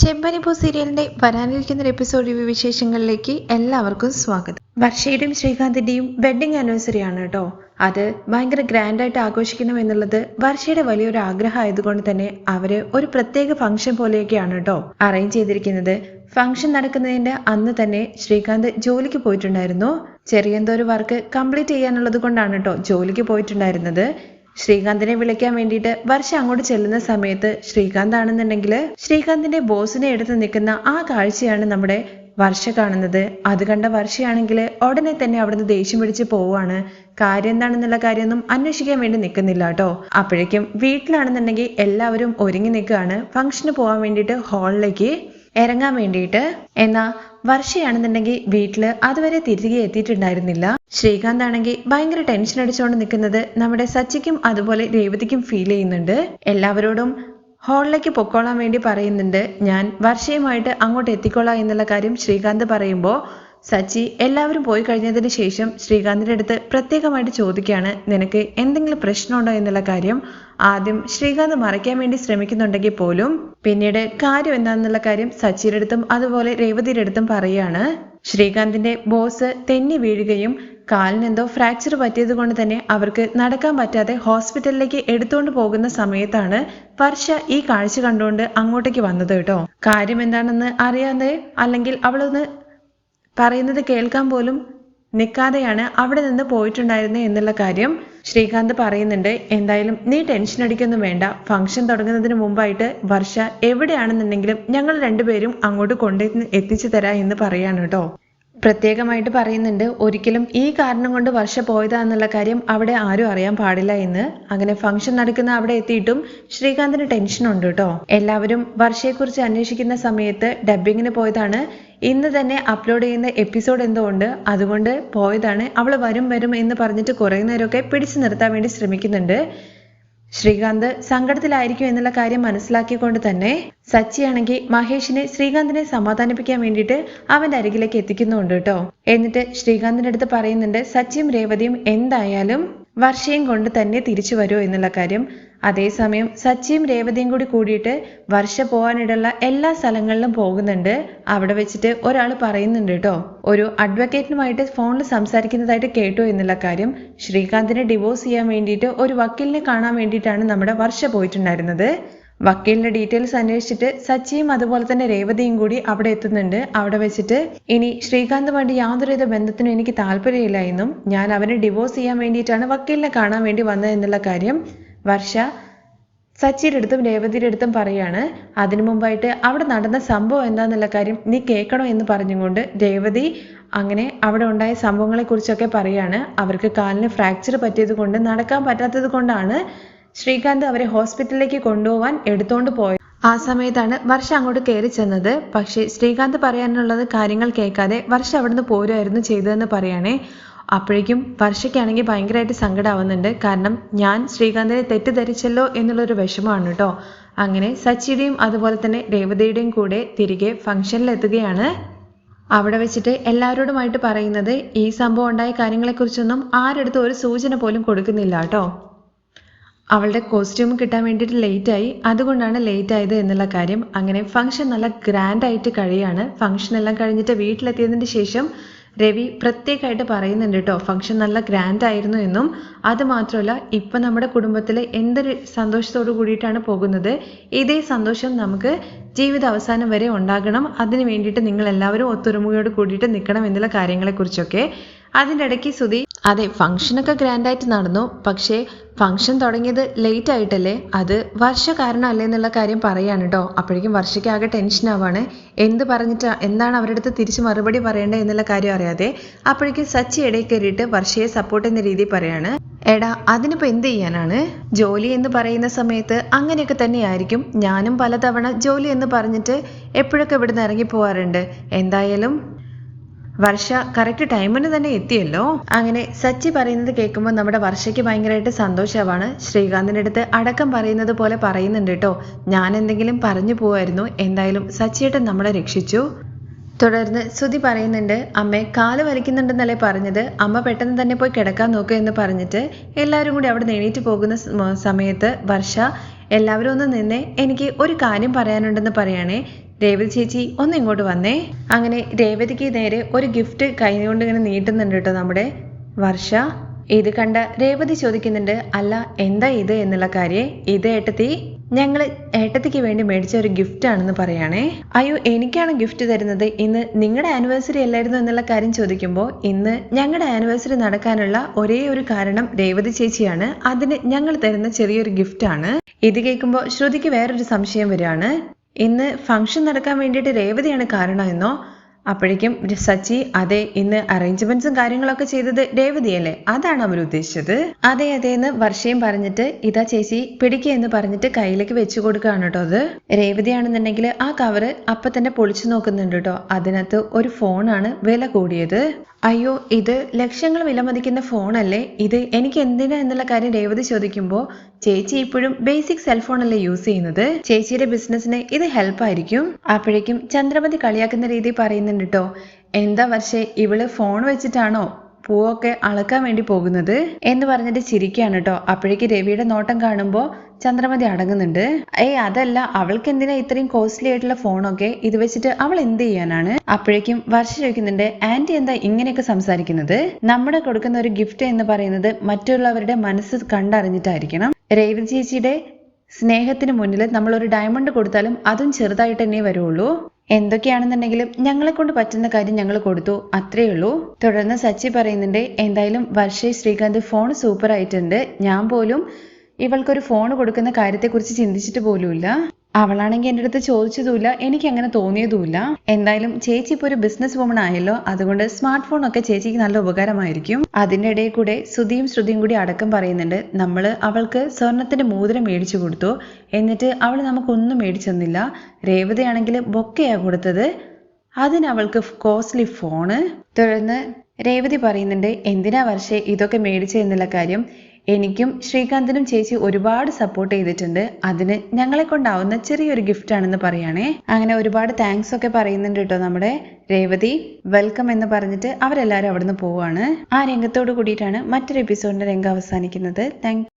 ചെമ്പനിപ്പൂ സീരിയലിന്റെ വരാനിരിക്കുന്ന ഒരു എപ്പിസോഡ് വിശേഷങ്ങളിലേക്ക് എല്ലാവർക്കും സ്വാഗതം. വർഷയുടെയും ശ്രീകാന്തിന്റെയും വെഡിങ് ആനിവേഴ്സറി ആണ് കേട്ടോ. അത് ഭയങ്കര ഗ്രാൻഡായിട്ട് ആഘോഷിക്കണം എന്നുള്ളത് വർഷയുടെ വലിയൊരു ആഗ്രഹം ആയതുകൊണ്ട് തന്നെ അവർ ഒരു പ്രത്യേക ഫംഗ്ഷൻ പോലെയൊക്കെയാണ് കേട്ടോ അറേഞ്ച് ചെയ്തിരിക്കുന്നത്. ഫംഗ്ഷൻ നടക്കുന്നതിന്റെ അന്ന് തന്നെ ശ്രീകാന്ത് ജോലിക്ക് പോയിട്ടുണ്ടായിരുന്നു. ചെറിയ എന്തോ ഒരു വർക്ക് കംപ്ലീറ്റ് ചെയ്യാനുള്ളത് കൊണ്ടാണ് കേട്ടോ ജോലിക്ക് പോയിട്ടുണ്ടായിരുന്നത്. ശ്രീകാന്തിനെ വിളിക്കാൻ വേണ്ടിയിട്ട് വർഷ അങ്ങോട്ട് ചെല്ലുന്ന സമയത്ത് ശ്രീകാന്ത് ആണെന്നുണ്ടെങ്കിൽ ശ്രീകാന്തിന്റെ ബോസിനെ എടുത്ത് നിൽക്കുന്ന ആ കാഴ്ചയാണ് നമ്മുടെ വർഷ കാണുന്നത്. അത് കണ്ട വർഷയാണെങ്കിൽ ഉടനെ തന്നെ അവിടുന്ന് ദേഷ്യം പിടിച്ച് പോവാണ് കാര്യം എന്താണെന്നുള്ള കാര്യമൊന്നും അന്വേഷിക്കാൻ വേണ്ടി നിൽക്കുന്നില്ല കേട്ടോ. അപ്പോഴേക്കും വീട്ടിലാണെന്നുണ്ടെങ്കിൽ എല്ലാവരും ഒരുങ്ങി നിൽക്കുകയാണ്. ഫംഗ്ഷന് പോകാൻ വേണ്ടിയിട്ട് ഹാളിലേക്ക് ഇറങ്ങാൻ വേണ്ടിയിട്ട്. എന്നാ വർഷയാണെന്നുണ്ടെങ്കിൽ വീട്ടിൽ അതുവരെ തിരികെ എത്തിയിട്ടുണ്ടായിരുന്നില്ല. ശ്രീകാന്ത് ആണെങ്കിൽ ഭയങ്കര ടെൻഷൻ അടിച്ചുകൊണ്ട് നിൽക്കുന്നത് നമ്മുടെ സച്ചിക്കും അതുപോലെ രേവതിക്കും ഫീൽ ചെയ്യുന്നുണ്ട്. എല്ലാവരോടും ഹാളിലേക്ക് പൊക്കോളാൻ വേണ്ടി പറയുന്നുണ്ട്. ഞാൻ വർഷയുമായിട്ട് അങ്ങോട്ട് എത്തിക്കോളാം എന്നുള്ള കാര്യം ശ്രീകാന്ത് പറയുമ്പോൾ സച്ചി എല്ലാവരും പോയി കഴിഞ്ഞതിന് ശേഷം ശ്രീകാന്തിന്റെ അടുത്ത് പ്രത്യേകമായിട്ട് ചോദിക്കുകയാണ് നിനക്ക് എന്തെങ്കിലും പ്രശ്നമുണ്ടോ എന്നുള്ള കാര്യം? ആദ്യം ശ്രീകാന്ത് മറയ്ക്കാൻ വേണ്ടി ശ്രമിക്കുന്നുണ്ടെങ്കിൽ പോലും പിന്നീട് കാര്യം എന്താണെന്നുള്ള കാര്യം സച്ചിയുടെ അടുത്തും അതുപോലെ രേവതിയുടെ അടുത്തും പറയുകയാണ്. ശ്രീകാന്തിന്റെ ബോസ് തെന്നി വീഴുകയും കാലിനെന്തോ ഫ്രാക്ചർ പറ്റിയത് കൊണ്ട് തന്നെ അവർക്ക് നടക്കാൻ പറ്റാതെ ഹോസ്പിറ്റലിലേക്ക് എടുത്തുകൊണ്ട് പോകുന്ന സമയത്താണ് വർഷ ഈ കാഴ്ച കണ്ടുകൊണ്ട് അങ്ങോട്ടേക്ക് വന്നത് കേട്ടോ. കാര്യം എന്താണെന്ന് അറിയാതെ അല്ലെങ്കിൽ അവളൊന്ന് പറയുന്നത് കേൾക്കാൻ പോലും നിൽക്കാതെയാണ് അവിടെ നിന്ന് പോയിട്ടുണ്ടായിരുന്നത് എന്നുള്ള കാര്യം ശ്രീകാന്ത് പറയുന്നുണ്ട്. എന്തായാലും നീ ടെൻഷൻ അടിക്കൊന്നും വേണ്ട. ഫംഗ്ഷൻ തുടങ്ങുന്നതിന് മുമ്പായിട്ട് വർഷ എവിടെയാണെന്നുണ്ടെങ്കിലും ഞങ്ങൾ രണ്ടുപേരും അങ്ങോട്ട് കൊണ്ടു എത്തിച്ചു തരാം എന്ന് പറയാണ് കേട്ടോ. പ്രത്യേകമായിട്ട് പറയുന്നുണ്ട് ഒരിക്കലും ഈ കാരണം കൊണ്ട് വർഷ പോയതാ എന്നുള്ള കാര്യം അവിടെ ആരും അറിയാൻ പാടില്ല എന്ന്. അങ്ങനെ ഫംഗ്ഷൻ നടക്കുന്ന അവിടെ എത്തിയിട്ടും ശ്രീകാന്തിന് ടെൻഷൻ ഉണ്ട് കേട്ടോ എല്ലാവരും വർഷയെക്കുറിച്ച് അന്വേഷിക്കുന്ന സമയത്ത് ഡബ്ബിങ്ങിന് പോയതാണ്. ഇന്ന് തന്നെ അപ്ലോഡ് ചെയ്യുന്ന എപ്പിസോഡ് എന്തോ ഉണ്ട്. അതുകൊണ്ട് പോയതാണ്. അവൾ വരും വരും എന്ന് പറഞ്ഞിട്ട് കുറേ നേരമൊക്കെ പിടിച്ചു നിർത്താൻ വേണ്ടി ശ്രമിക്കുന്നുണ്ട്. ശ്രീകാന്ത് സങ്കടത്തിലായിരിക്കും എന്നുള്ള കാര്യം മനസ്സിലാക്കിക്കൊണ്ട് തന്നെ സച്ചിയാണെങ്കിൽ മഹേഷിനെ ശ്രീകാന്തിനെ സമാധാനിപ്പിക്കാൻ വേണ്ടിയിട്ട് അവന്റെ അരികിലേക്ക് എത്തിക്കുന്നുണ്ട് കേട്ടോ. എന്നിട്ട് ശ്രീകാന്തിന്റെ അടുത്ത് പറയുന്നുണ്ട് സച്ചിയും രേവതിയും എന്തായാലും വർഷയും കൊണ്ട് തന്നെ തിരിച്ചു വരുമോ? എന്നുള്ള കാര്യം അതേസമയം സച്ചിയും രേവതിയും കൂടി കൂടിയിട്ട് വർഷ പോകാനിടയുള്ള എല്ലാ സ്ഥലങ്ങളിലും പോകുന്നുണ്ട്. അവിടെ വെച്ചിട്ട് ഒരാൾ പറയുന്നുണ്ട് കേട്ടോ ഒരു അഡ്വക്കേറ്റിനുമായിട്ട് ഫോണിൽ സംസാരിക്കുന്നതായിട്ട് കേട്ടു എന്നുള്ള കാര്യം. ശ്രീകാന്തിനെ ഡിവോഴ്സ് ചെയ്യാൻ വേണ്ടിയിട്ട് ഒരു വക്കീലിനെ കാണാൻ വേണ്ടിയിട്ടാണ് നമ്മുടെ വർഷ പോയിട്ടുണ്ടായിരുന്നത്. വക്കീലിന്റെ ഡീറ്റെയിൽസ് അന്വേഷിച്ചിട്ട് സച്ചിയും അതുപോലെ തന്നെ രേവതിയും കൂടി അവിടെ എത്തുന്നുണ്ട്. അവിടെ വെച്ചിട്ട് ഇനി ശ്രീകാന്ത് ശ്രീകാന്തുമായിട്ട് യാതൊരുവിധ ബന്ധത്തിനും എനിക്ക് താല്പര്യമില്ല എന്നും ഞാൻ അവനെ ഡിവോഴ്സ് ചെയ്യാൻ വേണ്ടിയിട്ടാണ് വക്കീലിനെ കാണാൻ വേണ്ടി വന്നത് എന്നുള്ള കാര്യം. വർഷ സച്ചിയുടെ അടുത്തും രേവതിയുടെ അടുത്തും പറയാണ് അതിനു മുമ്പായിട്ട് അവിടെ നടന്ന സംഭവം എന്താന്നുള്ള കാര്യം നീ കേൾക്കണോ എന്ന് പറഞ്ഞുകൊണ്ട് രേവതി അങ്ങനെ അവിടെ ഉണ്ടായ സംഭവങ്ങളെ കുറിച്ചൊക്കെ പറയാണ്. അവർക്ക് കാലിന് ഫ്രാക്ചർ പറ്റിയത് കൊണ്ട് നടക്കാൻ പറ്റാത്തത് കൊണ്ടാണ് ശ്രീകാന്ത് അവരെ ഹോസ്പിറ്റലിലേക്ക് കൊണ്ടുപോകാൻ എടുത്തോണ്ട് പോയത്. ആ സമയത്താണ് വർഷ അങ്ങോട്ട് കയറി ചെന്നത്. പക്ഷേ ശ്രീകാന്ത് പറയാനുള്ളത് കാര്യങ്ങൾ കേൾക്കാതെ വർഷ അവിടുന്ന് പോരുമായിരുന്നു ചെയ്തതെന്ന് പറയാണേ. അപ്പോഴേക്കും വർഷയ്ക്കാണെങ്കിൽ ഭയങ്കരമായിട്ട് സങ്കടമാവുന്നുണ്ട് കാരണം ഞാൻ ശ്രീകാന്തിനെ തെറ്റിദ്ധരിച്ചല്ലോ എന്നുള്ളൊരു വിഷമമാണ് കേട്ടോ. അങ്ങനെ സച്ചിയുടെയും അതുപോലെ തന്നെ രേവതിയുടെയും കൂടെ തിരികെ ഫംഗ്ഷനിൽ എത്തുകയാണ് അവിടെ വെച്ചിട്ട് എല്ലാവരോടുമായിട്ട് പറയുന്നത് ഈ സംഭവം ഉണ്ടായ കാര്യങ്ങളെക്കുറിച്ചൊന്നും ആരെടുത്തും ഒരു സൂചന പോലും കൊടുക്കുന്നില്ല കേട്ടോ. അവളുടെ കോസ്റ്റ്യൂം കിട്ടാൻ വേണ്ടിയിട്ട് ലേറ്റ് ആയി അതുകൊണ്ടാണ് ലേറ്റ് ആയത് എന്നുള്ള കാര്യം. അങ്ങനെ ഫംഗ്ഷൻ നല്ല ഗ്രാൻഡ് ആയിട്ട് കഴിയാണ്. ഫംഗ്ഷൻ എല്ലാം കഴിഞ്ഞിട്ട് വീട്ടിലെത്തിയതിന് ശേഷം രവി പ്രത്യേകമായിട്ട് പറയുന്നുണ്ട് കേട്ടോ ഫംഗ്ഷൻ നല്ല ഗ്രാൻഡ് ആയിരുന്നു എന്നും. അത് മാത്രമല്ല ഇപ്പൊ നമ്മുടെ കുടുംബത്തിൽ എന്തൊരു സന്തോഷത്തോടു കൂടിയിട്ടാണ് പോകുന്നത്? ഇതേ സന്തോഷം നമുക്ക് ജീവിത അവസാനം വരെ ഉണ്ടാകണം. അതിന് വേണ്ടിയിട്ട് നിങ്ങൾ എല്ലാവരും ഒത്തൊരുമയോട് കൂടിയിട്ട് നിൽക്കണം എന്നുള്ള കാര്യങ്ങളെക്കുറിച്ചൊക്കെ. അതിന്റെ ഇടയ്ക്ക് സുധി അതെ ഫംഗ്ഷനൊക്കെ ഗ്രാൻഡായിട്ട് നടന്നു. പക്ഷേ ഫംഗ്ഷൻ തുടങ്ങിയത് ലേറ്റ് ആയിട്ടല്ലേ? അത് വർഷ കാരണമല്ലേ എന്നുള്ള കാര്യം പറയാണ് കേട്ടോ അപ്പോഴേക്കും വർഷയ്ക്ക് ആകെ ടെൻഷൻ ആവാണ്. എന്ത് പറഞ്ഞിട്ട് എന്താണ് അവരുടെ അടുത്ത് തിരിച്ച് മറുപടി പറയേണ്ടത് എന്നുള്ള കാര്യം അറിയാതെ അപ്പോഴേക്കും സച്ചി ഇടയിൽ കയറിയിട്ട് വർഷയെ സപ്പോർട്ട് എന്ന രീതിയിൽ പറയാണ്. എടാ അതിനിപ്പോൾ എന്ത് ചെയ്യാനാണ്? ജോലി എന്ന് പറയുന്ന സമയത്ത് അങ്ങനെയൊക്കെ തന്നെയായിരിക്കും. ഞാനും പലതവണ ജോലി എന്ന് പറഞ്ഞിട്ട് എപ്പോഴൊക്കെ ഇവിടുന്ന് ഇറങ്ങി പോവാറുണ്ട്. എന്തായാലും വർഷ കറക്റ്റ് ടൈമിന് തന്നെ എത്തിയല്ലോ? അങ്ങനെ സച്ചി പറയുന്നത് കേൾക്കുമ്പോൾ നമ്മുടെ വർഷയ്ക്ക് ഭയങ്കരമായിട്ട് സന്തോഷമാണ്. ശ്രീകാന്തിന്റെ അടുത്ത് അടക്കം പറയുന്നത് പോലെ പറയുന്നുണ്ട് കേട്ടോ. ഞാൻ എന്തെങ്കിലും പറഞ്ഞു പോവായിരുന്നു. എന്തായാലും സച്ചിയേട്ടൻ നമ്മളെ രക്ഷിച്ചു. തുടർന്ന് ശ്രുതി പറയുന്നുണ്ട് അമ്മേ കാൽ വലിക്കുന്നുണ്ടെന്നല്ലേ പറഞ്ഞത്? അമ്മ പെട്ടെന്ന് തന്നെ പോയി കിടക്കാൻ നോക്കുക എന്ന് പറഞ്ഞിട്ട് എല്ലാവരും കൂടി അവിടെ എണീറ്റ് പോകുന്ന സമയത്ത് വർഷ എല്ലാവരും ഒന്ന് നിന്നെ എനിക്ക് ഒരു കാര്യം പറയാനുണ്ടെന്ന് പറയണേ. രേവതി ചേച്ചി ഒന്ന് ഇങ്ങോട്ട് വന്നേ. അങ്ങനെ രേവതിക്ക് നേരെ ഒരു ഗിഫ്റ്റ് കൈകൊണ്ട് ഇങ്ങനെ നീട്ടുന്നുണ്ട് കേട്ടോ നമ്മുടെ വർഷ. ഇത് കണ്ട രേവതി ചോദിക്കുന്നുണ്ട് അല്ല എന്താ ഇത് എന്നുള്ള കാര്യം? ഇത് ഏട്ടത്തി ഞങ്ങൾ ഏട്ടത്തിക്ക് വേണ്ടി മേടിച്ച ഒരു ഗിഫ്റ്റ് ആണെന്ന് പറയുകയാണേ അയ്യോ എനിക്കാണ് ഗിഫ്റ്റ് തരുന്നത്. ഇന്ന് നിങ്ങളുടെ ആനിവേഴ്സറി അല്ലായിരുന്നു എന്നുള്ള കാര്യം ചോദിക്കുമ്പോൾ ഇന്ന് ഞങ്ങളുടെ ആനിവേഴ്സറി നടക്കാനുള്ള ഒരേ ഒരു കാരണം രേവതി ചേച്ചിയാണ്. അതിന് ഞങ്ങൾ തരുന്ന ചെറിയൊരു ഗിഫ്റ്റ് ആണ് ഇത് കേൾക്കുമ്പോൾ ശ്രുതിക്ക് വേറൊരു സംശയം വരികയാണ്. ഇന്ന് ഫംഗ്ഷൻ നടക്കാൻ വേണ്ടിയിട്ട് രേവതിയാണ് കാരണം എന്നോ അപ്പോഴേക്കും സച്ചി അതെ ഇന്ന് അറേഞ്ച്മെന്റ്സും കാര്യങ്ങളൊക്കെ ചെയ്തത് രേവതിയല്ലേ? അതാണ് അവർ ഉദ്ദേശിച്ചത്. അതെ അതെ എന്ന് വർഷയും പറഞ്ഞിട്ട് ഇതാ ചേച്ചി പിടിക്കുക എന്ന് പറഞ്ഞിട്ട് കയ്യിലേക്ക് വെച്ചു കൊടുക്കുകയാണ് കേട്ടോ അത്. രേവതിയാണെന്നുണ്ടെങ്കിൽ ആ കവറ് അപ്പൊ തന്നെ പൊളിച്ചു നോക്കുന്നുണ്ട് കേട്ടോ. അതിനകത്ത് ഒരു ഫോണാണ് വില കൂടിയത്. അയ്യോ ഇത് ലക്ഷങ്ങൾ വിലമതിക്കുന്ന ഫോണല്ലേ? ഇത് എനിക്ക് എന്തിനാ എന്നുള്ള കാര്യം രേവതി ചോദിക്കുമ്പോൾ ചേച്ചി ഇപ്പോഴും ബേസിക് സെൽഫോൺ അല്ലേ യൂസ് ചെയ്യുന്നത്? ചേച്ചിയുടെ ബിസിനസ്സിന് ഇത് ഹെൽപ്പ് ആയിരിക്കും? അപ്പോഴേക്കും ചന്ദ്രമതി കളിയാക്കുന്ന രീതി പറയുന്നുണ്ട് കേട്ടോ എന്താ വർഷേ ഇവൾ ഫോൺ വെച്ചിട്ടാണോ പൂവൊക്കെ അളക്കാൻ വേണ്ടി പോകുന്നത്? എന്ന് പറഞ്ഞിട്ട് ചിരിക്കുകയാണ് കേട്ടോ അപ്പോഴേക്ക് രവിയുടെ നോട്ടം കാണുമ്പോൾ ചന്ദ്രമതി അടങ്ങുന്നുണ്ട്. ഏയ് അതല്ല അവൾക്ക് എന്തിനാ ഇത്രയും കോസ്റ്റ്ലി ആയിട്ടുള്ള ഫോണൊക്കെ ഇത് വെച്ചിട്ട് അവൾ എന്ത് ചെയ്യാനാണ്? അപ്പോഴേക്കും വർഷ ചോദിക്കുന്നുണ്ട് ആന്റി എന്താ ഇങ്ങനെയൊക്കെ സംസാരിക്കുന്നത്? നമ്മുടെ കൊടുക്കുന്ന ഒരു ഗിഫ്റ്റ് എന്ന് പറയുന്നത് മറ്റുള്ളവരുടെ മനസ്സ് കണ്ടറിഞ്ഞിട്ടായിരിക്കണം. രേവതി ചേച്ചിയുടെ സ്നേഹത്തിന് മുന്നിൽ നമ്മൾ ഒരു ഡയമണ്ട് കൊടുത്താലും അതും ചെറുതായിട്ട് തന്നെ വരുള്ളൂ എന്തൊക്കെയാണെന്നുണ്ടെങ്കിലും ഞങ്ങളെ കൊണ്ട് പറ്റുന്ന കാര്യം ഞങ്ങൾ കൊടുത്തു അത്രേ ഉള്ളൂ. തുടർന്ന് സച്ചി പറയുന്നുണ്ട് എന്തായാലും വർഷേ ശ്രീകാന്ത് ഫോൺ സൂപ്പർ ആയിട്ടുണ്ട്. ഞാൻ പോലും ഇവൾക്കൊരു ഫോൺ കൊടുക്കുന്ന കാര്യത്തെക്കുറിച്ച് ചിന്തിച്ചിട്ട് പോലുമില്ല. അവളാണെങ്കിൽ എന്റെ അടുത്ത് ചോദിച്ചതുമില്ല എനിക്ക് അങ്ങനെ തോന്നിയതുമില്ല. എന്തായാലും ചേച്ചി ഇപ്പോൾ ഒരു ബിസിനസ് വുമൺ ആയല്ലോ അതുകൊണ്ട് സ്മാർട്ട് ഫോൺ ഒക്കെ ചേച്ചിക്ക് നല്ല ഉപകാരമായിരിക്കും. അതിന്റെ ഇടയിൽ കൂടെ ശ്രുതിയും ശ്രുതിയും കൂടി അടക്കം പറയുന്നുണ്ട് നമ്മൾ അവൾക്ക് സ്വർണത്തിന്റെ മോതിരം മേടിച്ചു കൊടുത്തു. എന്നിട്ട് അവൾ നമുക്കൊന്നും മേടിച്ചൊന്നില്ല. രേവതയാണെങ്കിൽ ബൊക്കെയാ കൊടുത്തത്. അതിന് അവൾക്ക് കോസ്റ്റ്ലി ഫോണ് തുടർന്ന് രേവതി പറയുന്നുണ്ട് എന്തിനാ വർഷേ ഇതൊക്കെ മേടിച്ചെന്നുള്ള കാര്യം? എനിക്കും ശ്രീകാന്തിനും ചേച്ചി ഒരുപാട് സപ്പോർട്ട് ചെയ്തിട്ടുണ്ട്. അതിന് ഞങ്ങളെ കൊണ്ടാവുന്ന ചെറിയൊരു ഗിഫ്റ്റ് ആണെന്ന് പറയുകയാണേ അങ്ങനെ ഒരുപാട് താങ്ക്സ് ഒക്കെ പറയുന്നുണ്ട് കേട്ടോ നമ്മുടെ രേവതി. വെൽക്കം എന്ന് പറഞ്ഞിട്ട് അവരെല്ലാവരും അവിടുന്ന് പോവുകയാണ് ആ രംഗത്തോട് കൂടിയിട്ടാണ് മറ്റൊരു എപ്പിസോഡിന്റെ രംഗം അവസാനിക്കുന്നത്. താങ്ക്